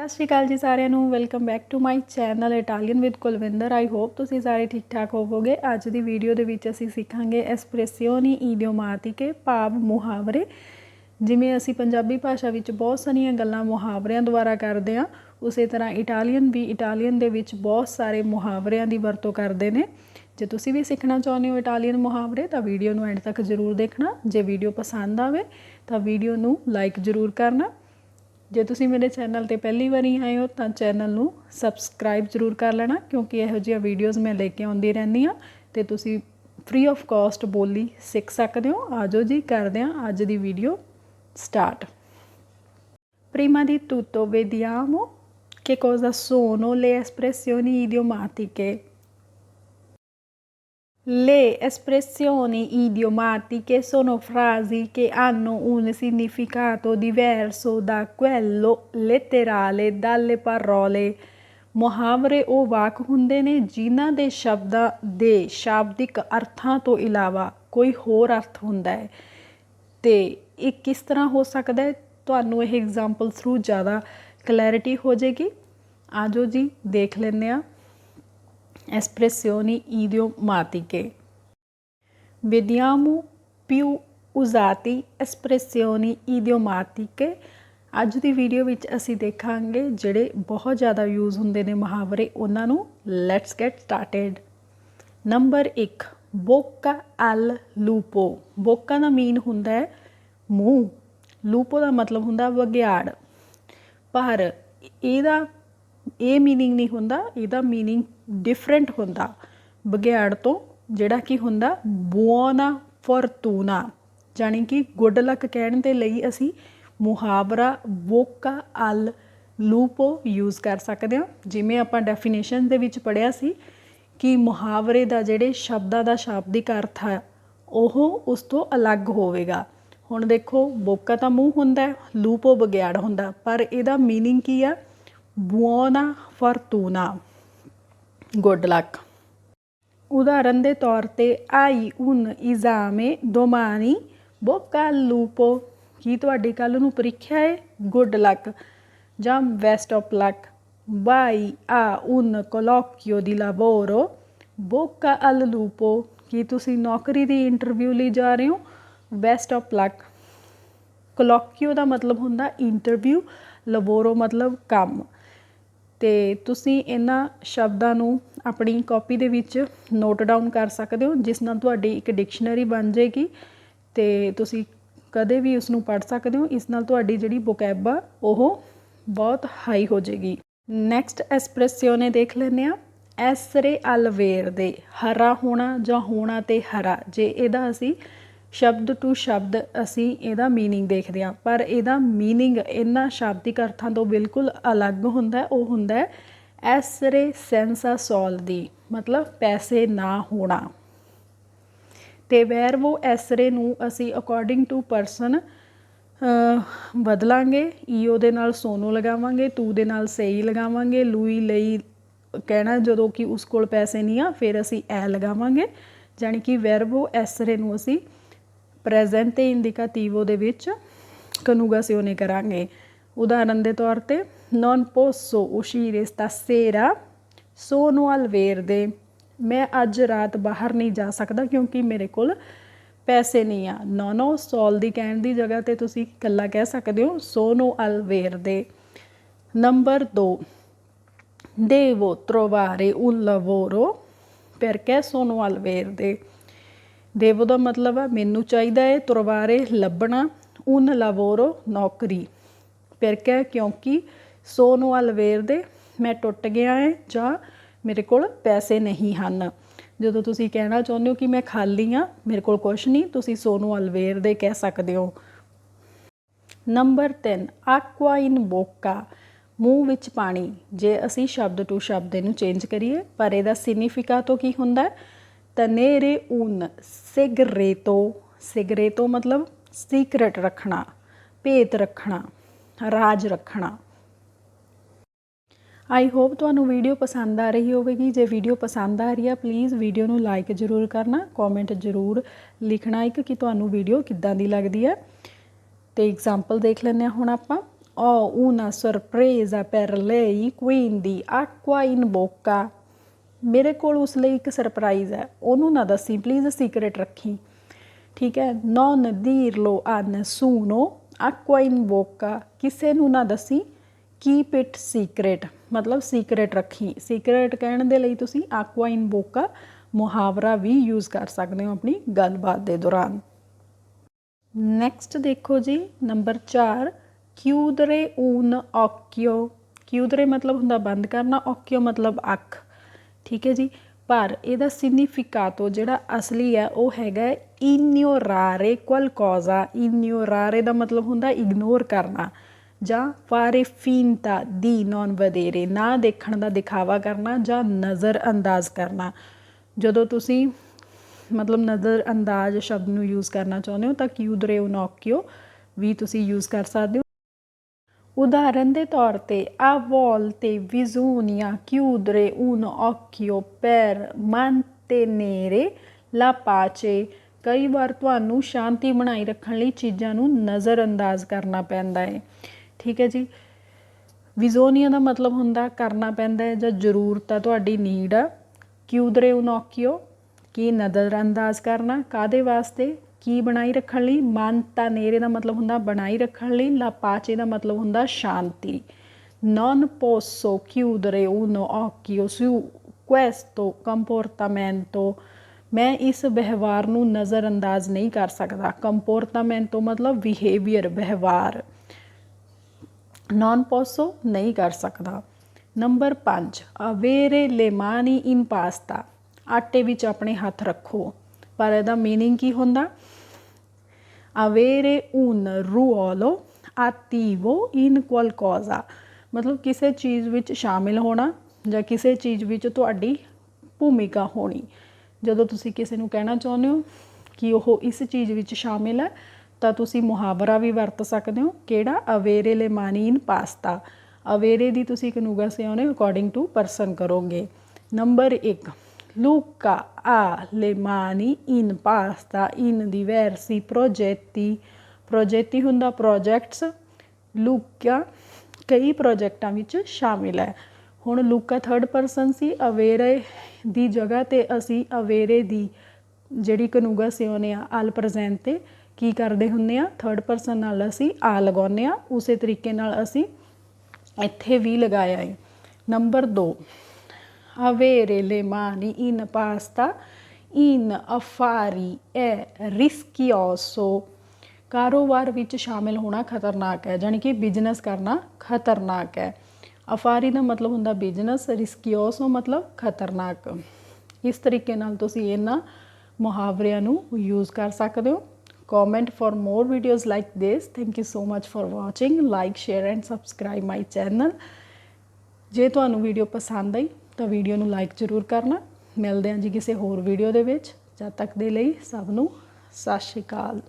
ਸਤਿ ਸ਼੍ਰੀ ਅਕਾਲ ਜੀ ਸਾਰਿਆਂ ਨੂੰ welcome back to my channel Italian with Kulwinder I hope ਤੁਸੀਂ ਸਾਰੇ ਠੀਕ ਠਾਕ ਹੋਵੋਗੇ। ਅੱਜ ਦੀ ਵੀਡੀਓ ਦੇ ਵਿੱਚ ਅਸੀਂ ਸਿੱਖਾਂਗੇ ਐਸਪ੍ਰੈਸਿਓਨੀ ਇਡੀਓਮਾਟਿਕੇ ਭਾਵ ਮੁਹਾਵਰੇ। ਜਿਵੇਂ ਅਸੀਂ ਪੰਜਾਬੀ ਭਾਸ਼ਾ ਵਿੱਚ ਬਹੁਤ ਸਾਰੀਆਂ ਗੱਲਾਂ ਮੁਹਾਵਰਿਆਂ ਦੁਆਰਾ ਕਰਦੇ ਹਾਂ, ਉਸੇ ਤਰ੍ਹਾਂ ਇਟਾਲੀਅਨ ਵੀ ਇਟਾਲੀਅਨ ਦੇ ਵਿੱਚ ਬਹੁਤ ਸਾਰੇ ਮੁਹਾਵਰਿਆਂ ਦੀ ਵਰਤੋਂ ਕਰਦੇ ਨੇ। ਜੇ ਤੁਸੀਂ ਵੀ ਸਿੱਖਣਾ ਚਾਹੁੰਦੇ ਹੋ ਇਟਾਲੀਅਨ ਮੁਹਾਵਰੇ, ਤਾਂ ਵੀਡੀਓ ਨੂੰ ਐਂਡ ਤੱਕ ਜ਼ਰੂਰ ਦੇਖਣਾ। ਜੇ ਵੀਡੀਓ ਪਸੰਦ ਆਵੇ, ਤਾਂ ਵੀਡੀਓ ਨੂੰ ਲਾਈਕ ਜ਼ਰੂਰ ਕਰਨਾ। ਜੇ ਤੁਸੀਂ ਮੇਰੇ ਚੈਨਲ ਤੇ ਪਹਿਲੀ ਵਾਰੀ ਆਏ ਹੋ ਤਾਂ ਚੈਨਲ ਨੂੰ ਸਬਸਕ੍ਰਾਈਬ ਜ਼ਰੂਰ ਕਰ ਲੈਣਾ, ਕਿਉਂਕਿ ਇਹੋ ਜਿਹੀਆਂ ਵੀਡੀਓਜ਼ ਮੈਂ ਲੈ ਕੇ ਆਉਂਦੀ ਰਹਿੰਦੀ ਹਾਂ ਤੇ ਤੁਸੀਂ ਫ੍ਰੀ ਆਫ ਕਾਸਟ ਬੋਲੀ ਸਿੱਖ ਸਕਦੇ ਹੋ ਆਜੋ ਜੀ, ਕਰਦੇ ਹਾਂ ਅੱਜ ਦੀ video start Prima di tutto vediamo che cosa sono le espressioni idiomatiche. Le espressioni idiomatiche sono frasi che hanno un significato diverso da quello letterale dalle parole. ਮੁਹਾਵਰੇ ਉਹ ਵਾਕ ਹੁੰਦੇ ਨੇ ਜਿਨ੍ਹਾਂ ਦੇ ਸ਼ਬਦਾਂ ਦੇ ਸ਼ਾਬਦਿਕ ਅਰਥਾਂ ਤੋਂ ਇਲਾਵਾ ਕੋਈ ਹੋਰ ਅਰਥ ਹੁੰਦਾ ਹੈ ਤੇ ਇਹ ਕਿਸ ਤਰ੍ਹਾਂ ਹੋ ਸਕਦਾ ਹੈ ਤੁਹਾਨੂੰ ਇਹ ਐਗਜ਼ਾਮਪਲ ਥਰੂ ਜ਼ਿਆਦਾ ਕਲੈਰਿਟੀ ਹੋ ਜਾਏਗੀ ਆਜੋ ਜੀ ਦੇਖ ਲੈਂਦੇ ਆ espressioni idiomatiche. Vediamo più usati espressioni idiomatiche. ਅੱਜ ਦੀ ਵੀਡੀਓ ਵਿੱਚ ਅਸੀਂ ਦੇਖਾਂਗੇ ਜਿਹੜੇ ਬਹੁਤ ਜ਼ਿਆਦਾ ਯੂਜ਼ ਹੁੰਦੇ ਨੇ ਮੁਹਾਵਰੇ ਉਹਨਾਂ ਨੂੰ ਲੈਟਸ ਗੈਟ ਸਟਾਰਟਡ ਨੰਬਰ 1 ਬੋਕਾ ਅਲ ਲੂਪੋ ਬੋਕਾ ਦਾ ਮੀਨ ਹੁੰਦਾ ਹੈ ਮੂੰਹ ਲੂਪੋ ਦਾ ਮਤਲਬ ਹੁੰਦਾ ਵਗਿਆੜ ਪਰ ਇਹਦਾ ਇਹ ਮੀਨਿੰਗ ਨਹੀਂ ਹੁੰਦਾ ਇਹਦਾ ਮੀਨਿੰਗ ਡਿਫਰੈਂਟ ਹੁੰਦਾ। ਬਗਿਆੜ ਤੋਂ ਜਿਹੜਾ ਕੀ ਹੁੰਦਾ ਬੁਓਨਾ ਫੋਰਤੂਨਾ ਜਾਨੀ ਕਿ ਗੁੱਡ ਲੱਕ ਕਹਿਣ ਦੇ ਲਈ ਅਸੀਂ ਮੁਹਾਵਰਾ ਵੋਕਾ ਅਲ ਲੂਪੋ ਯੂਜ਼ ਕਰ ਸਕਦੇ ਹਾਂ। ਜਿਵੇਂ ਆਪਾਂ ਡੈਫੀਨੇਸ਼ਨ ਦੇ ਵਿੱਚ ਪੜਿਆ ਸੀ ਕਿ ਮੁਹਾਵਰੇ ਦਾ ਜਿਹੜੇ ਸ਼ਬਦਾਂ ਦਾ ਸ਼ਾਬਦਿਕ ਅਰਥ ਹੈ, ਉਹ ਉਸ ਤੋਂ ਅਲੱਗ ਹੋਵੇਗਾ। ਹੁਣ ਦੇਖੋ ਬੋਕਾ ਤਾਂ ਮੂੰਹ ਹੁੰਦਾ ਹੈ, ਲੂਪੋ ਬਗਿਆੜ ਹੁੰਦਾ, ਪਰ ਇਹਦਾ ਮੀਨਿੰਗ ਕੀ ਆ? buona fortuna ਗੁੱਡ ਲੱਕ ਉਦਾਹਰਨ ਦੇ ਤੌਰ ਤੇ ਆਈ un esame ਦੋਮਾਨੀ bocca al ਕੀ ਤੁਹਾਡੀ ਕੱਲ ਨੂੰ ਪ੍ਰੀਖਿਆ ਹੈ ਗੁੱਡ ਲੱਕ ਜਾਂ ਬੈਸਟ ਆਫ ਲੱਕ ਬਾਈ ਆ un colloquio ਦੀ lavoro. ਬੋਕਾ ਅਲ ਲੂਪੋ ਕੀ ਤੁਸੀਂ ਨੌਕਰੀ ਦੀ ਇੰਟਰਵਿਊ ਲਈ ਜਾ ਰਹੇ ਹੋ ਬੈਸਟ ਆਫ ਲੱਕ ਕੋਲੋਕਿਓ ਦਾ ਮਤਲਬ ਹੁੰਦਾ ਇੰਟਰਵਿਊ ਲਬੋਰੋ ਮਤਲਬ ਕੰਮ ਅਤੇ ਤੁਸੀਂ ਇਹਨਾਂ ਸ਼ਬਦਾਂ ਨੂੰ ਆਪਣੀ ਕਾਪੀ ਦੇ ਵਿੱਚ ਨੋਟ ਡਾਊਨ ਕਰ ਸਕਦੇ ਹੋ, ਜਿਸ ਨਾਲ ਤੁਹਾਡੀ ਇੱਕ ਡਿਕਸ਼ਨਰੀ ਬਣ ਜਾਏਗੀ ਅਤੇ ਤੁਸੀਂ ਕਦੇ ਵੀ ਉਸਨੂੰ ਪੜ੍ਹ ਸਕਦੇ ਹੋ। ਇਸ ਨਾਲ ਤੁਹਾਡੀ ਜਿਹੜੀ ਵੋਕੈਬ ਆ, ਉਹ ਬਹੁਤ ਹਾਈ ਹੋ ਜਾਏਗੀ। ਨੈਕਸਟ ਐਸਪ੍ਰੈਸਿਓਨੇ ਦੇਖ ਲੈਂਦੇ ਆ ਐਸਰੇ ਅਲਵੇਰ ਦੇ, ਹਰਾ ਹੋਣਾ ਜਾਂ ਹੋਣਾ ਤੇ ਹਰਾ, ਜੇ ਇਹਦਾ ਅਸੀਂ ਸ਼ਬਦ ਟੂ ਸ਼ਬਦ ਅਸੀਂ ਇਹਦਾ ਮੀਨਿੰਗ ਦੇਖਦੇ ਹਾਂ। ਪਰ ਇਹਦਾ ਮੀਨਿੰਗ ਇਹਨਾਂ ਸ਼ਬਦਿਕ ਅਰਥਾਂ ਤੋਂ ਬਿਲਕੁਲ ਅਲੱਗ ਹੁੰਦਾ ਉਹ ਹੁੰਦਾ ਐਸਰੇ ਸੈਂਸਾ ਸੋਲ ਦੀ ਮਤਲਬ ਪੈਸੇ ਨਾ ਹੋਣਾ। ਤੇ ਵੈਰ ਉਹ ਐਸਰੇ ਨੂੰ ਅਸੀਂ ਅਕੋਰਡਿੰਗ ਟੂ ਪਰਸਨ ਬਦਲਾਂਗੇ। ਈਓ ਦੇ ਨਾਲ ਸੋਨੋ ਲਗਾਵਾਂਗੇ, ਤੂ ਦੇ ਨਾਲ ਸਹੀ ਲਗਾਵਾਂਗੇ। ਲੂਈ ਲਈ ਕਹਿਣਾ ਜਦੋਂ ਕਿ ਉਸ ਕੋਲ ਪੈਸੇ ਨਹੀਂ ਆ, ਫਿਰ ਅਸੀਂ ਐ ਲਗਾਵਾਂਗੇ। ਜਾਨੀ ਕਿ ਵੈਰਬੋ ਐਸਰੇ ਨੂੰ ਅਸੀਂ ਪ੍ਰੈਜ਼ੈਂਟ ਪ੍ਰੈਜ਼ੈਂਟੇ ਇੰਡੀਕੇਟਿਵੋ ਦੇ ਵਿੱਚ ਕਨੂਗਾਸੀਓਨੇ ਕਰਾਂਗੇ। ਉਦਾਹਰਨ ਦੇ ਤੌਰ ਤੇ, non posso uscire stasera, sono ਅਲਵੇਰ ਦੇ ਮੈਂ ਅੱਜ ਰਾਤ ਬਾਹਰ ਨਹੀਂ ਜਾ ਸਕਦਾ ਕਿਉਂਕਿ ਮੇਰੇ ਕੋਲ ਪੈਸੇ ਨਹੀਂ ਆ। ਨੋਨੋ ਸੋਲ ਦੀ ਕਹਿਣ ਦੀ ਜਗ੍ਹਾ ਤੇ ਤੁਸੀਂ ਇਕੱਲਾ ਕਹਿ ਸਕਦੇ ਹੋ ਸੋਨੋ ਅਲਵੇਰ ਦੇ number 2 devo trovare un lavoro perché sono al verde? ਦੇਵੋ ਦਾ ਮਤਲਬ ਹੈ ਮੈਨੂੰ ਚਾਹੀਦਾ ਹੈ ਤਰਵਾਰੇ ਲੱਭਣਾ, ਉਨ ਲਵੋਰੋ ਨੌਕਰੀ। ਫਿਰ ਕਹਿ, ਕਿਉਂਕਿ ਸੋ ਨੂੰ ਅਲਵੇਰ ਦੇ ਮੈਂ ਟੁੱਟ ਗਿਆ ਹੈ ਜਾਂ ਮੇਰੇ ਕੋਲ ਪੈਸੇ ਨਹੀਂ ਹਨ। ਜਦੋਂ ਤੁਸੀਂ ਕਹਿਣਾ ਚਾਹੁੰਦੇ ਹੋ ਕਿ ਮੈਂ ਖਾਲੀ ਆ, ਮੇਰੇ ਕੋਲ ਕੁਝ ਨਹੀਂ, ਤੁਸੀਂ ਸੋਨੋ ਅਲਵੇਰ ਦੇ ਕਹਿ ਸਕਦੇ ਹੋ। ਨੰਬਰ 3 ਆਕਵਾ ਇਨ ਬੋਕਾ, ਮੂੰਹ ਵਿੱਚ ਪਾਣੀ। ਜੇ ਅਸੀਂ ਸ਼ਬਦ ਟੂ ਸ਼ਬਦ ਇਹਨੂੰ ਚੇਂਜ ਕਰੀਏ, ਪਰ ਇਹਦਾ ਸਿਗਨੀਫਿਕਾਟੋ ਕੀ ਹੁੰਦਾ? ਹੈ ਤਨੇਰੇ ਉਨ ਸਿਗਰੇਟੋ ਸਿਗਰੇਟੋ ਮਤਲਬ ਸੀਕ੍ਰੇਟ ਰੱਖਣਾ, ਭੇਤ ਰੱਖਣਾ, ਰਾਜ ਰੱਖਣਾ। ਆਈ ਹੋਪ ਤੁਹਾਨੂੰ ਵੀਡੀਓ ਪਸੰਦ ਆ ਰਹੀ ਹੋਵੇਗੀ। ਜੇ ਵੀਡੀਓ ਪਸੰਦ ਆ ਰਹੀ ਆ ਪਲੀਜ਼ ਵੀਡੀਓ ਨੂੰ ਲਾਈਕ ਜ਼ਰੂਰ ਕਰਨਾ ਕਮੈਂਟ ਜ਼ਰੂਰ ਲਿਖਣਾ ਇੱਕ ਕਿ ਤੁਹਾਨੂੰ ਵੀਡੀਓ ਕਿੱਦਾਂ ਦੀ ਲੱਗਦੀ ਹੈ ਤੇ ਐਗਜ਼ਾਮਪਲ ਦੇਖ ਲੈਂਦੇ ਹਾਂ ਹੁਣ ਆਪਾਂ। ho una sorpresa per lei quindi acqua in bocca ਮੇਰੇ ਕੋਲ ਉਸ ਲਈ ਇੱਕ ਸਰਪ੍ਰਾਈਜ਼ ਹੈ। ਉਹਨੂੰ ਨਾ ਦੱਸੀ ਪਲੀਜ਼ ਸੀਕ੍ਰੇਟ ਰੱਖੀ। ਠੀਕ ਹੈ? ਨੌਨ dirlo a nessuno acqua in ਬੋਕਾ ਕਿਸੇ ਨੂੰ ਨਾ ਦੱਸੀ ਕੀਪ ਇਟ ਸੀਕ੍ਰੇਟ ਮਤਲਬ ਸੀਕ੍ਰੇਟ ਰੱਖੀ। ਸੀਕ੍ਰੇਟ ਕਹਿਣ ਦੇ ਲਈ ਤੁਸੀਂ aqua in bocca ਮੁਹਾਵਰਾ ਵੀ ਯੂਜ਼ ਕਰ ਸਕਦੇ ਹੋ ਆਪਣੀ ਗੱਲਬਾਤ ਦੇ ਦੌਰਾਨ। ਨੈਕਸਟ ਦੇਖੋ ਜੀ ਨੰਬਰ 4 ਕਿਊਦਰੇ ਊਨ ਔਕਿਓ। ਕਿਊਦਰੇ ਮਤਲਬ ਹੁੰਦਾ ਬੰਦ ਕਰਨਾ occhio ਮਤਲਬ ਅੱਖ। ਠੀਕ ਹੈ ਜੀ? ਪਰ ਇਹਦਾ ਸਿਗਨੀਫਿਕਾਟੋ ਜਿਹੜਾ ਅਸਲੀ ਹੈ, ਉਹ ਹੈਗਾ ignorare qualcosa ignorare ਦਾ ਮਤਲਬ ਹੁੰਦਾ ਇਗਨੋਰ ਕਰਨਾ। ਜਾਂ fare finta di non vedere, ਨਾ ਦੇਖਣ ਦਾ ਦਿਖਾਵਾ ਕਰਨਾ ਜਾਂ ਨਜ਼ਰ ਅੰਦਾਜ਼ ਕਰਨਾ। ਜਦੋਂ ਤੁਸੀਂ ਮਤਲਬ ਨਜ਼ਰ ਅੰਦਾਜ਼ ਸ਼ਬਦ ਨੂੰ ਯੂਜ਼ ਕਰਨਾ ਚਾਹੁੰਦੇ ਹੋ, ਤਾਂ chiudere un occhio ਵੀ ਤੁਸੀਂ ਯੂਜ਼ ਕਰ ਸਕਦੇ ਹੋ। ਉਦਾਹਰਨ ਦੇ ਤੌਰ ਤੇ a volte bisogna chiudere un occhio per mantenere la pace ਕਈ ਵਾਰ ਤੁਹਾਨੂੰ ਸ਼ਾਂਤੀ ਬਣਾਈ ਰੱਖਣ ਲਈ ਚੀਜ਼ਾਂ ਨੂੰ ਨਜ਼ਰਅੰਦਾਜ਼ ਕਰਨਾ ਪੈਂਦਾ ਹੈ ਠੀਕ ਹੈ ਜੀ? ਵਿਜ਼ੋਨੀਆ ਦਾ ਮਤਲਬ ਹੁੰਦਾ ਕਰਨਾ ਪੈਂਦਾ ਹੈ ਜਾਂ ਜ਼ਰੂਰਤ ਆ ਤੁਹਾਡੀ ਨੀਡ ਆ। ਕਿਉਦਰੇ ਉਨੋਕਿਓ ਕੀ ਨਜ਼ਰਅੰਦਾਜ਼ ਕਰਨਾ ਕਾਦੇ ਵਾਸਤੇ? ਕੀ ਬਣਾਈ ਰੱਖਣ ਲਈ ਮਾਨਤਾ ਨੇਰੇ ਦਾ ਮਤਲਬ ਹੁੰਦਾ ਬਣਾਈ ਰੱਖਣ ਲਈ ਲਾਪਾਚੇ ਦਾ ਮਤਲਬ ਹੁੰਦਾ ਸ਼ਾਂਤੀ non posso chiudere un occhio su questo comportamento ਮੈਂ ਇਸ ਵਿਵਹਾਰ ਨੂੰ ਨਜ਼ਰ ਅੰਦਾਜ਼ ਨਹੀਂ ਕਰ ਸਕਦਾ ਕੰਪੋਰਟਾਮੈਂਟੋ ਮਤਲਬ ਬਿਹੇਵੀਅਰ ਵਿਵਹਾਰ non posso ਨਹੀਂ ਕਰ ਸਕਦਾ number 5 avere le mani in pasta ਆਟੇ ਵਿੱਚ ਆਪਣੇ ਹੱਥ ਰੱਖੋ ਪਰ ਇਹਦਾ मीनिंग ਕੀ ਹੁੰਦਾ Avere un ruolo attivo in qualcosa. ਮਤਲਬ ਕਿਸੇ ਚੀਜ਼ ਵਿੱਚ ਸ਼ਾਮਿਲ ਹੋਣਾ ਜਾਂ ਕਿਸੇ ਚੀਜ਼ ਵਿੱਚ ਤੁਹਾਡੀ ਭੂਮਿਕਾ ਹੋਣੀ। ਜਦੋਂ ਤੁਸੀਂ ਕਿਸੇ ਨੂੰ ਕਹਿਣਾ ਚਾਹੁੰਦੇ ਹੋ ਕਿ ਉਹ ਇਸ ਚੀਜ਼ ਵਿੱਚ ਸ਼ਾਮਿਲ ਹੈ, ਤਾਂ ਤੁਸੀਂ ਮੁਹਾਵਰਾ ਵੀ ਵਰਤ ਸਕਦੇ ਹੋ, ਕਿਹੜਾ? ਅਵੇਰੇ ਲੈ ਮਾਨੀ ਇਨ ਪਾਸਤਾ ਅਵੇਰੇ ਦੀ ਤੁਸੀਂ ਕਨੂਗਾਸਿਓਨੇ ਅਕੋਰਡਿੰਗ ਟੂ ਪਰਸਨ ਕਰੋਗੇ। Number 1 Luca ha le mani in pasta in diversi progetti. Progetti ਹੁੰਦਾ ਪ੍ਰੋਜੈਕਟਸ ਲੂਕਾ ਕਈ ਪ੍ਰੋਜੈਕਟਾਂ ਵਿੱਚ ਸ਼ਾਮਿਲ ਹੈ ਹੁਣ ਲੂਕਾ ਥਰਡ ਪਰਸਨ ਸੀ ਅਵੇਰੇ ਦੀ ਜਗ੍ਹਾ ਤੇ ਅਸੀਂ ਅਵੇਰੇ ਦੀ ਜਿਹੜੀ ਕਨੂਗਾ ਕਨੂਗਾਸਿਓਨੇ ਆ ਆਲ ਪ੍ਰੈਜ਼ੈਂਟ ਤੇ ਕੀ ਕਰਦੇ ਹੁੰਦੇ ਆ ਥਰਡ ਪਰਸਨ ਨਾਲ ਅਸੀਂ ਆ ਲਗਾਉਂਦੇ ਆ ਉਸੇ ਤਰੀਕੇ ਨਾਲ ਅਸੀਂ ਇੱਥੇ ਵੀ ਲਗਾਇਆ ਹੈ number 2 avere le mani in pasta in affari è rischioso ਕਾਰੋਬਾਰ ਵਿੱਚ ਸ਼ਾਮਿਲ ਹੋਣਾ ਖਤਰਨਾਕ ਹੈ ਜਾਨੀ ਕਿ ਬਿਜ਼ਨਸ ਕਰਨਾ ਖਤਰਨਾਕ ਹੈ ਅਫਾਰੀ ਦਾ ਮਤਲਬ ਹੁੰਦਾ ਬਿਜ਼ਨਸ ਰਿਸਕਿਓਸੋ ਮਤਲਬ ਖਤਰਨਾਕ ਇਸ ਤਰੀਕੇ ਨਾਲ ਤੁਸੀਂ ਇਹਨਾਂ ਮੁਹਾਵਰਿਆਂ ਨੂੰ ਯੂਜ਼ ਕਰ ਸਕਦੇ ਹੋ comment for more videos like this thank you so much for watching like share and subscribe my channel ਜੇ ਤੁਹਾਨੂੰ ਵੀਡੀਓ ਪਸੰਦ ਆਈ ਤਾਂ ਵੀਡੀਓ ਨੂੰ ਲਾਈਕ ਜ਼ਰੂਰ ਕਰਨਾ। ਮਿਲਦੇ ਹਾਂ ਜੀ ਕਿਸੇ ਹੋਰ ਵੀਡੀਓ ਦੇ ਵਿੱਚ। ਜਦ ਤੱਕ ਦੇ ਲਈ ਸਭ ਨੂੰ ਸਤਿ ਸ਼੍ਰੀ ਅਕਾਲ।